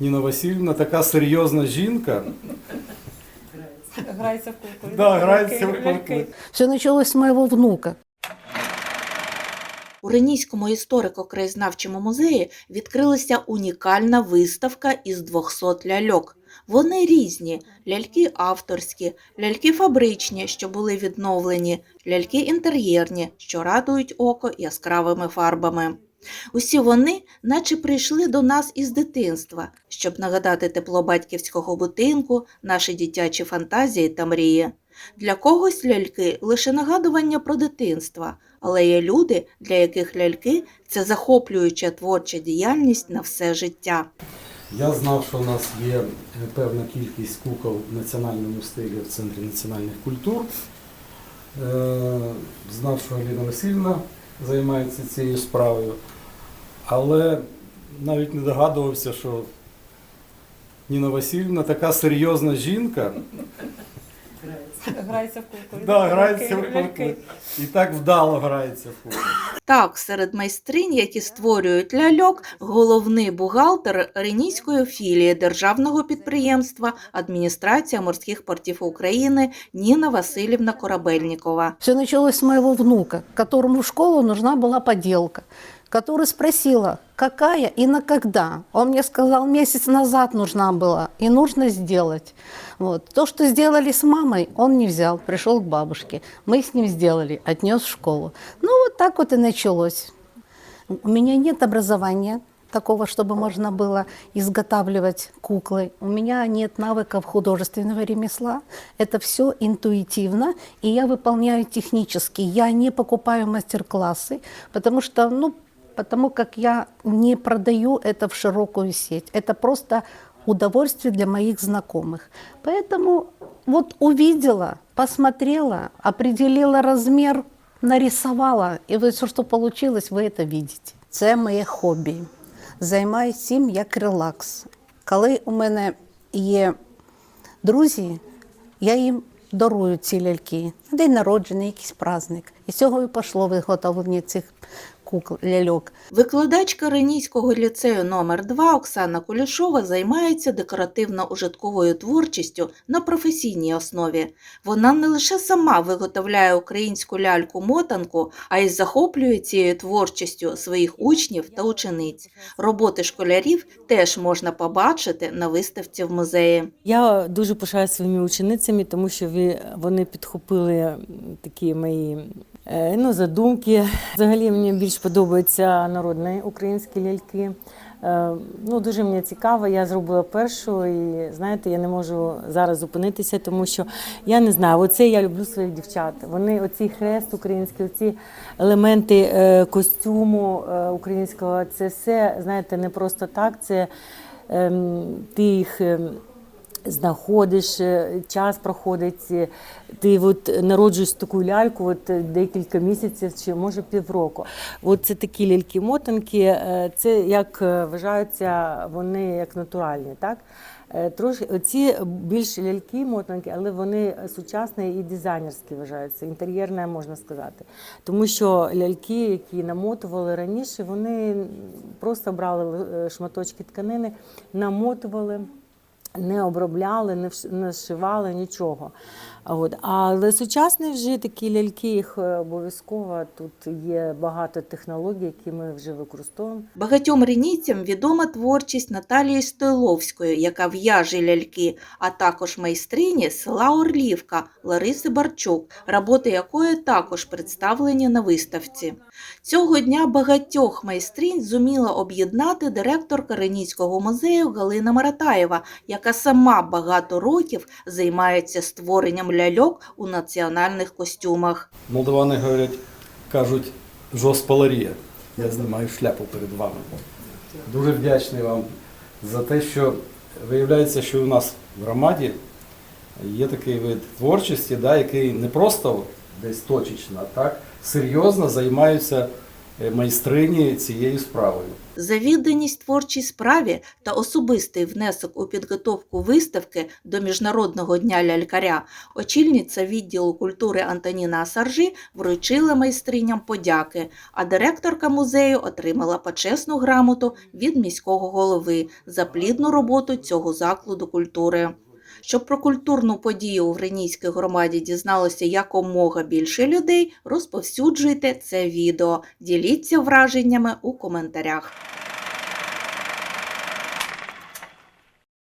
Ніна Васильівна така серйозна жінка. Грається в куклу. Да, грається в куклу. Все началось с моего внука. У Ренійському історико-краєзнавчому музеї відкрилася унікальна виставка із 200 ляльок. Вони різні: ляльки авторські, ляльки фабричні, що були відновлені, ляльки інтер'єрні, що радують око яскравими фарбами. Усі вони, наче прийшли до нас із дитинства, щоб нагадати тепло батьківського будинку, наші дитячі фантазії та мрії. Для когось ляльки лише нагадування про дитинство, але є люди, для яких ляльки це захоплююча творча діяльність на все життя. Я знав, що у нас є е, певна кількість кукол в національному стилі в Центрі національних культур. Е, Знав, що Аліна Васильівна займається цією справою, але навіть не догадувався, що Ніна Васильівна така серйозна жінка. Грається в куклу. Да, грається в Ляльки, І так вдало грається в куклу. Так, серед майстринь, які створюють ляльок, головний бухгалтер Ренійської філії державного підприємства Адміністрація морських портів України Ніна Васильівна Корабельнікова. Все началось с моего внука, которому в школу нужна была поделка, который спросила, какая и на когда. Он мне сказал, месяц назад нужна была, и нужно сделать. Вот. То, что сделали с мамой, он не взял, пришел к бабушке. Мы с ним сделали, отнес в школу. Ну, вот так вот и началось. У меня нет образования такого, чтобы можно было изготавливать куклы. У меня нет навыков художественного ремесла. Это все интуитивно, и я выполняю технически. Я не покупаю мастер-классы, потому что, ну, потому как я не продаю это в широкую сеть. Это просто удовольствие для моих знакомых. Поэтому вот увидела, посмотрела, определила размер, нарисовала, и вот все, что получилось, вы это видите. Це моє хобі. Займаюся цим як релакс. Коли у мене є друзі, я їм дарую ці ляльки. На день народження, якийсь праздник. І з цього і пішло виготовлення цих кукол, ляльок. Викладачка Ренійського ліцею номер 2 Оксана Кулішова займається декоративно-ужитковою творчістю на професійній основі. Вона не лише сама виготовляє українську ляльку-мотанку, а й захоплює цією творчістю своїх учнів та учениць. Роботи школярів теж можна побачити на виставці в музеї. Я дуже пишаю своїми ученицями, тому що вони підхопили такі мої ну, задумки. Взагалі мені більш подобаються народні українські ляльки. Е, Ну, дуже мені цікаво, я зробила першу, і знаєте, я не можу зараз зупинитися, тому що я не знаю, оце я люблю своїх дівчат. Вони оцей хрест український, оці елементи е, костюму е, українського, це все, знаєте, не просто так. Це ем, ти їх. Знаходиш, е, час проходить, е, ти от народжуєш таку ляльку от е, декілька місяців чи може півроку. От це такі ляльки-мотанки, це як вважаються вони як натуральні, так? Трошки ці більш ляльки-мотанки, але вони сучасні і дизайнерські вважаються, інтер'єрне можна сказати. Тому що ляльки, які намотували раніше, вони просто брали шматочки тканини, намотували не обробляли, не не зшивали нічого. От. Але сучасні вже такі ляльки, їх е, обов'язково тут є багато технологій, які ми вже використовуємо. Багатьом ренійцям відома творчість Наталії Стойловської, яка в'яже ляльки, а також майстрині села Орлівка Лариси Барчук, роботи якої також представлені на виставці. Цього дня багатьох майстринь зуміла об'єднати директорка Ренійського музею Галина Маратаєва, яка сама багато років займається створенням ляльок у національних костюмах. Молдавани говорять, кажуть, жоспаларія. Я знімаю шляпу перед вами. Дуже вдячний вам за те, що виявляється, що у нас в громаді є такий вид творчості, да, який не просто десь точечно, а так серйозно займаються майстрині цією справою. За відданість творчій справі та особистий внесок у підготовку виставки до Міжнародного дня лялькаря очільниця відділу культури Антоніна Асаржі вручила майстриням подяки, а директорка музею отримала почесну грамоту від міського голови за плідну роботу цього закладу культури. Щоб про культурну подію у Гринійській громаді дізналося якомога більше людей, розповсюджуйте це відео, діліться враженнями у коментарях.